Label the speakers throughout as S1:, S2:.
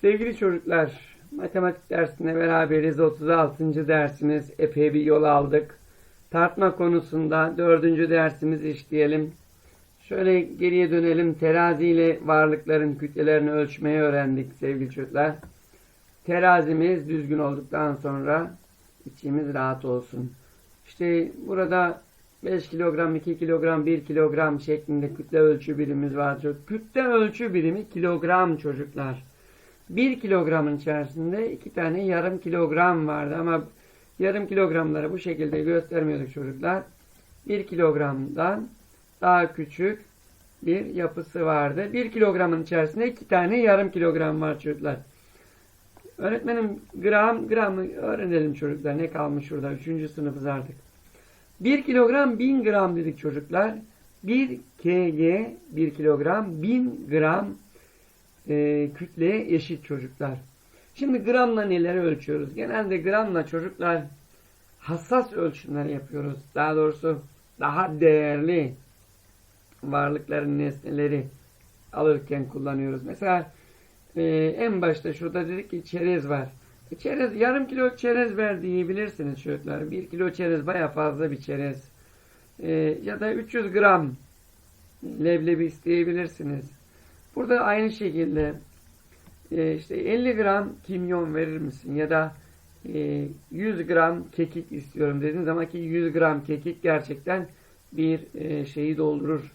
S1: Sevgili çocuklar, matematik dersine beraberiz. 36. dersimiz. Epey bir yol aldık. Tartma konusunda 4. dersimiz işleyelim. Şöyle geriye dönelim. Terazi ile varlıkların kütlelerini ölçmeyi öğrendik sevgili çocuklar. Terazimiz düzgün olduktan sonra içimiz rahat olsun. İşte burada 5 kilogram, 2 kilogram, 1 kilogram şeklinde kütle ölçü birimimiz var. Kütle ölçü birimi kilogram çocuklar. 1 kilogramın içerisinde 2 tane yarım kilogram vardı ama yarım kilogramları bu şekilde göstermiyorduk çocuklar. 1 kilogramdan daha küçük bir yapısı vardı. 1 kilogramın içerisinde 2 tane yarım kilogram var çocuklar. Öğretmenim gram gramı öğrenelim çocuklar. Ne kalmış şurada? Üçüncü sınıfız artık. 1 kilogram 1000 gram dedik çocuklar. 1 kg 1 kilogram 1000 gram e, kütleye eşit çocuklar. Şimdi gramla neleri ölçüyoruz? Genelde gramla çocuklar hassas ölçümler yapıyoruz. Daha doğrusu daha değerli varlıkların nesneleri alırken kullanıyoruz. Mesela e, en başta şurada dedik ki çerez var. E, çerez yarım kilo çerez ver diyebilirsiniz çocuklar. Bir kilo çerez baya fazla bir çerez. E, ya da 300 gram leblebi isteyebilirsiniz. Burada aynı şekilde e, işte 50 gram kimyon verir misin ya da e, 100 gram kekik istiyorum dediğiniz zaman ki 100 gram kekik gerçekten bir e, şeyi doldurur.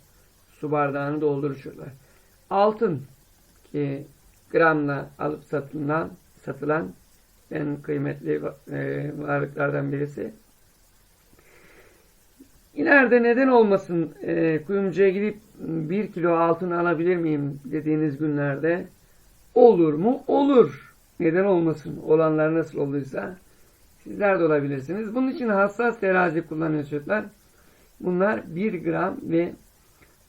S1: Su bardağını doldurur. Altın ki gramla alıp satılan satılan en kıymetli e, varlıklardan birisi. İleride neden olmasın e, kuyumcuya gidip bir kilo altın alabilir miyim dediğiniz günlerde olur mu? Olur. Neden olmasın? Olanlar nasıl olduysa sizler de olabilirsiniz. Bunun için hassas terazi kullanıyor çocuklar. Bunlar 1 gram ve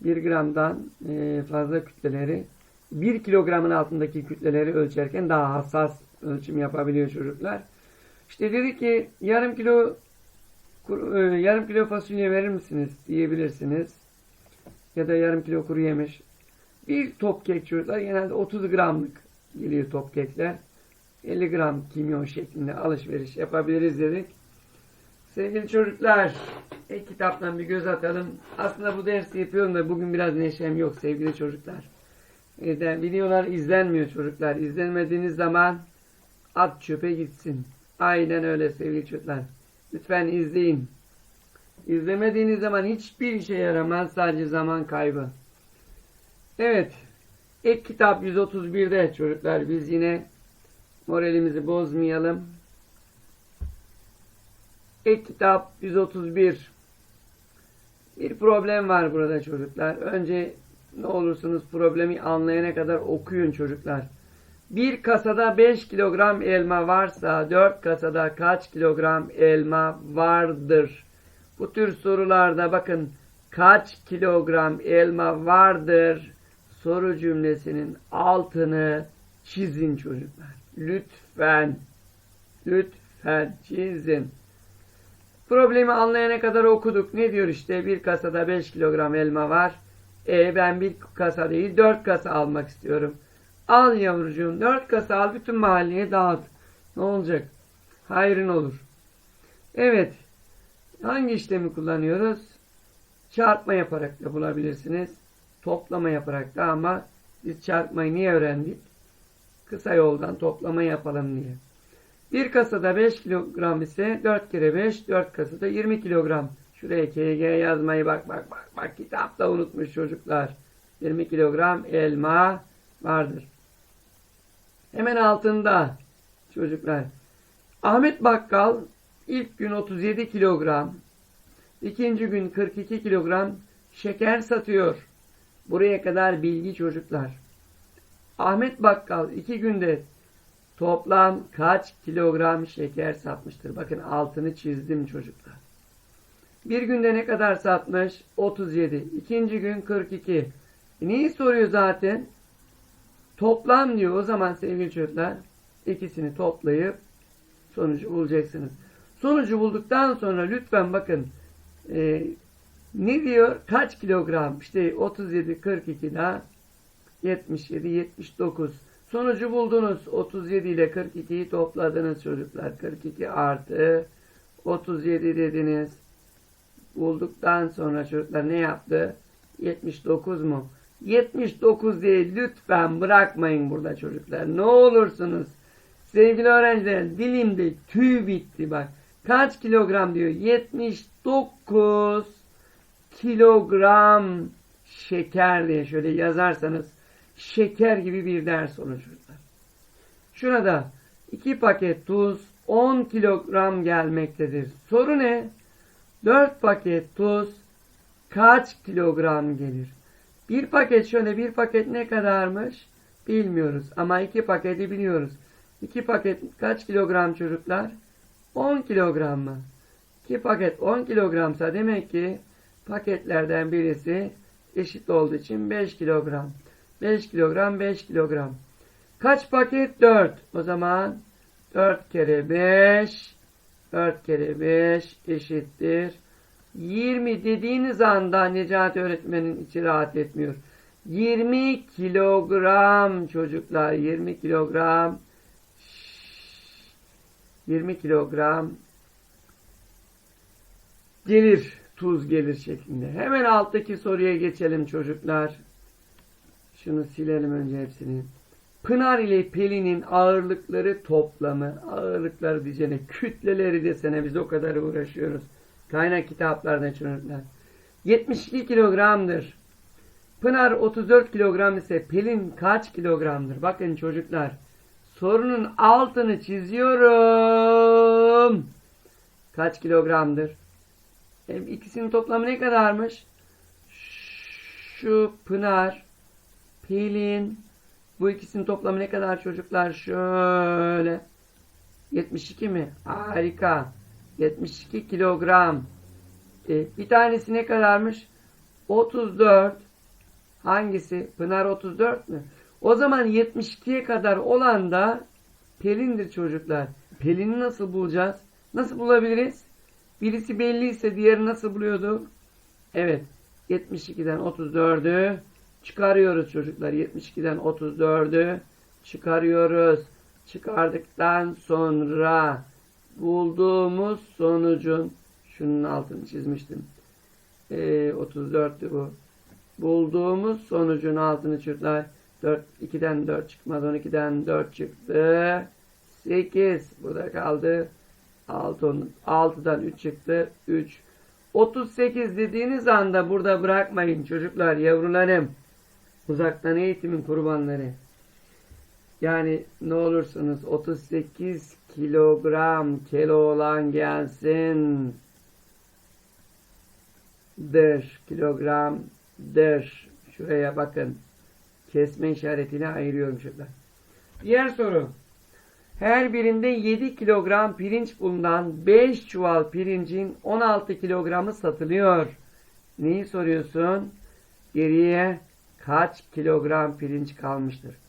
S1: 1 gramdan e, fazla kütleleri 1 kilogramın altındaki kütleleri ölçerken daha hassas ölçüm yapabiliyor çocuklar. İşte dedi ki yarım kilo yarım kilo fasulye verir misiniz diyebilirsiniz. Ya da yarım kilo kuru yemiş. Bir top kek çocuklar genelde 30 gramlık geliyor top kekler. 50 gram kimyon şeklinde alışveriş yapabiliriz dedik. Sevgili çocuklar, ek kitaptan bir göz atalım. Aslında bu dersi yapıyorum da bugün biraz neşem yok sevgili çocuklar. E, de, videolar izlenmiyor çocuklar. İzlenmediğiniz zaman at çöpe gitsin. Aynen öyle sevgili çocuklar. Lütfen izleyin. İzlemediğiniz zaman hiçbir işe yaramaz. Sadece zaman kaybı. Evet. Ek kitap 131'de çocuklar biz yine moralimizi bozmayalım. Ek kitap 131. Bir problem var burada çocuklar. Önce ne olursunuz problemi anlayana kadar okuyun çocuklar. Bir kasada 5 kilogram elma varsa 4 kasada kaç kilogram elma vardır? Bu tür sorularda bakın kaç kilogram elma vardır soru cümlesinin altını çizin çocuklar. Lütfen, lütfen çizin. Problemi anlayana kadar okuduk. Ne diyor işte bir kasada 5 kilogram elma var. E ben bir kasa değil 4 kasa almak istiyorum. Al yavrucuğum 4 kasa al bütün mahalleye dağıt. Ne olacak? Hayrın olur. Evet. Hangi işlemi kullanıyoruz? Çarpma yaparak da bulabilirsiniz. Toplama yaparak da ama biz çarpmayı niye öğrendik? Kısa yoldan toplama yapalım diye. Bir kasada 5 kilogram ise 4 kere 5, 4 kasada 20 kilogram. Şuraya KG yazmayı bak bak bak bak kitapta unutmuş çocuklar. 20 kilogram elma vardır. Hemen altında çocuklar. Ahmet Bakkal ilk gün 37 kilogram, ikinci gün 42 kilogram şeker satıyor. Buraya kadar bilgi çocuklar. Ahmet Bakkal iki günde toplam kaç kilogram şeker satmıştır? Bakın altını çizdim çocuklar. Bir günde ne kadar satmış? 37. İkinci gün 42. E neyi soruyor zaten? Toplam diyor. O zaman sevgili çocuklar ikisini toplayıp sonucu bulacaksınız. Sonucu bulduktan sonra lütfen bakın e, ne diyor? Kaç kilogram? İşte 37, 42 daha 77, 79. Sonucu buldunuz. 37 ile 42'yi topladınız çocuklar. 42 artı 37 dediniz. Bulduktan sonra çocuklar ne yaptı? 79 mu? 79 değil. Lütfen bırakmayın burada çocuklar. Ne olursunuz. Sevgili öğrenciler dilimde tüy bitti bak. Kaç kilogram diyor? 79 kilogram şeker diye şöyle yazarsanız şeker gibi bir ders olur çocuklar. Şurada 2 paket tuz 10 kilogram gelmektedir. Soru ne? 4 paket tuz kaç kilogram gelir? Bir paket şöyle bir paket ne kadarmış? Bilmiyoruz ama iki paketi biliyoruz. İki paket kaç kilogram çocuklar? 10 kilogram mı? İki paket 10 kilogramsa demek ki paketlerden birisi eşit olduğu için 5 kilogram. 5 kilogram 5 kilogram. Kaç paket? 4. O zaman 4 kere 5 4 kere 5 eşittir. 20 dediğiniz anda Necati öğretmenin içi rahat etmiyor. 20 kilogram çocuklar 20 kilogram 20 kilogram gelir tuz gelir şeklinde. Hemen alttaki soruya geçelim çocuklar. Şunu silelim önce hepsini. Pınar ile Pelin'in ağırlıkları toplamı, ağırlıkları diyeceğine, kütleleri desene biz o kadar uğraşıyoruz. Kaynak kitaplardan çocuklar. 72 kilogramdır. Pınar 34 kilogram ise Pelin kaç kilogramdır? Bakın çocuklar. Sorunun altını çiziyorum. Kaç kilogramdır? E, ikisinin toplamı ne kadarmış? Şu Pınar, Pelin, bu ikisinin toplamı ne kadar çocuklar? Şöyle. 72 mi? Harika. 72 kilogram. E, bir tanesi ne kadarmış? 34. Hangisi? Pınar 34 mü? O zaman 72'ye kadar olan da Pelin'dir çocuklar. Pelin'i nasıl bulacağız? Nasıl bulabiliriz? Birisi belliyse diğeri nasıl buluyorduk? Evet. 72'den 34'ü çıkarıyoruz çocuklar. 72'den 34'ü çıkarıyoruz. Çıkardıktan sonra bulduğumuz sonucun şunun altını çizmiştim. Ee, 34'tü bu. Bulduğumuz sonucun altını çocuklar 4, 2'den 4 çıkmaz. 12'den 4 çıktı. 8. Burada kaldı. 6, 6'dan 3 çıktı. 3. 38 dediğiniz anda burada bırakmayın çocuklar, yavrularım. Uzaktan eğitimin kurbanları. Yani ne olursunuz 38 kilogram kilo olan gelsin. Dır kilogram dır. Şuraya bakın. Kesme işaretini ayırıyorum şurada. Diğer soru. Her birinde 7 kilogram pirinç bulunan 5 çuval pirincin 16 kilogramı satılıyor. Neyi soruyorsun? Geriye kaç kilogram pirinç kalmıştır?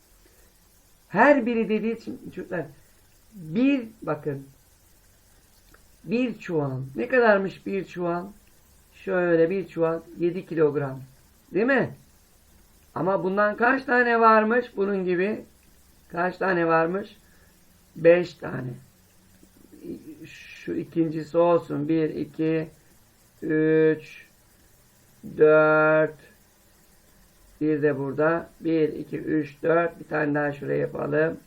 S1: Her biri dediği için çocuklar bir bakın bir çuval ne kadarmış bir çuval? Şöyle bir çuval 7 kilogram. Değil mi? Ama bundan kaç tane varmış? Bunun gibi kaç tane varmış? 5 tane. Şu ikincisi olsun. 1, 2, 3, 4, bir de burada. 1, 2, 3, 4. Bir tane daha şuraya yapalım.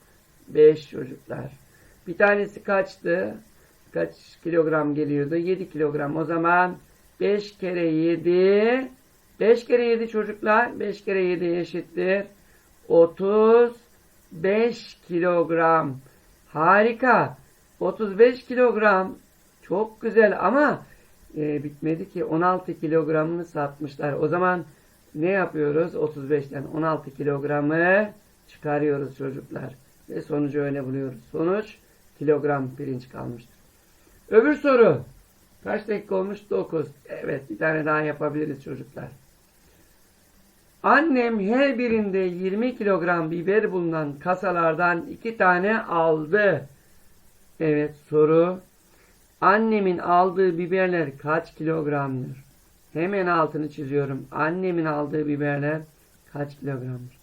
S1: 5 çocuklar. Bir tanesi kaçtı? Kaç kilogram geliyordu? 7 kilogram. O zaman 5 kere 7 5 kere 7 çocuklar. 5 kere 7 eşittir. 35 kilogram. Harika. 35 kilogram. Çok güzel ama e, bitmedi ki 16 kilogramını satmışlar. O zaman ne yapıyoruz? 35'ten 16 kilogramı çıkarıyoruz çocuklar. Ve sonucu öyle buluyoruz. Sonuç kilogram pirinç kalmıştır. Öbür soru. Kaç dakika olmuş? 9. Evet bir tane daha yapabiliriz çocuklar. Annem her birinde 20 kilogram biber bulunan kasalardan 2 tane aldı. Evet soru. Annemin aldığı biberler kaç kilogramdır? Hemen altını çiziyorum. Annemin aldığı biberler kaç kilogramdır?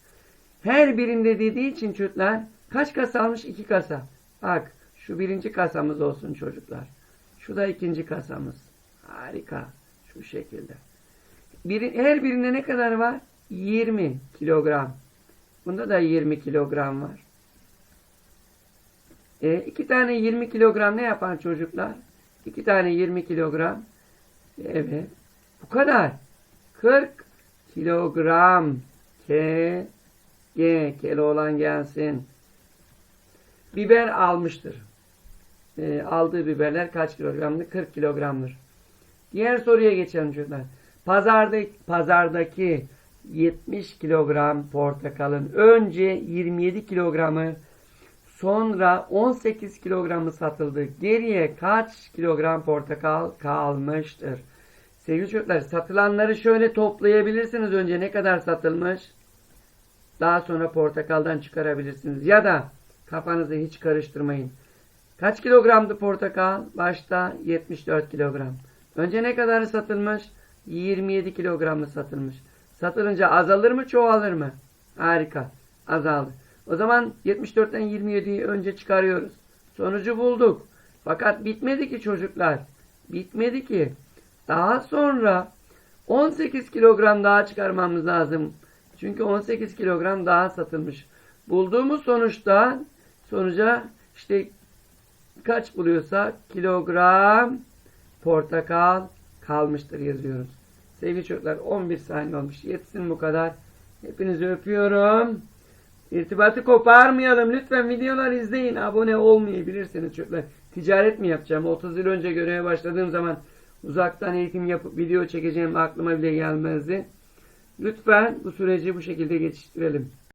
S1: Her birinde dediği için çocuklar kaç kasa almış? İki kasa. Bak şu birinci kasamız olsun çocuklar. Şu da ikinci kasamız. Harika. Şu şekilde. Biri, her birinde ne kadar var? 20 kilogram. Bunda da 20 kilogram var. E, iki tane 20 kilogram ne yapar çocuklar? İki tane 20 kilogram. Evet. Bu kadar. 40 kilogram. K G olan gelsin. Biber almıştır. E, aldığı biberler kaç kilogramdır? 40 kilogramdır. Diğer soruya geçelim çocuklar. Pazarda, pazardaki 70 kilogram portakalın önce 27 kilogramı sonra 18 kilogramı satıldı. Geriye kaç kilogram portakal kalmıştır? Sevgili çocuklar satılanları şöyle toplayabilirsiniz. Önce ne kadar satılmış? Daha sonra portakaldan çıkarabilirsiniz. Ya da kafanızı hiç karıştırmayın. Kaç kilogramdı portakal? Başta 74 kilogram. Önce ne kadar satılmış? 27 kilogramı satılmış. Satılınca azalır mı çoğalır mı? Harika. Azaldı. O zaman 74'ten 27'yi önce çıkarıyoruz. Sonucu bulduk. Fakat bitmedi ki çocuklar. Bitmedi ki. Daha sonra 18 kilogram daha çıkarmamız lazım. Çünkü 18 kilogram daha satılmış. Bulduğumuz sonuçta sonuca işte kaç buluyorsa kilogram portakal kalmıştır yazıyoruz. Sevgili çocuklar 11 saniye olmuş. Yetsin bu kadar. Hepinizi öpüyorum. İrtibatı koparmayalım. Lütfen videolar izleyin. Abone olmayabilirsiniz çocuklar. Ticaret mi yapacağım? 30 yıl önce göreve başladığım zaman uzaktan eğitim yapıp video çekeceğim aklıma bile gelmezdi. Lütfen bu süreci bu şekilde geçiştirelim.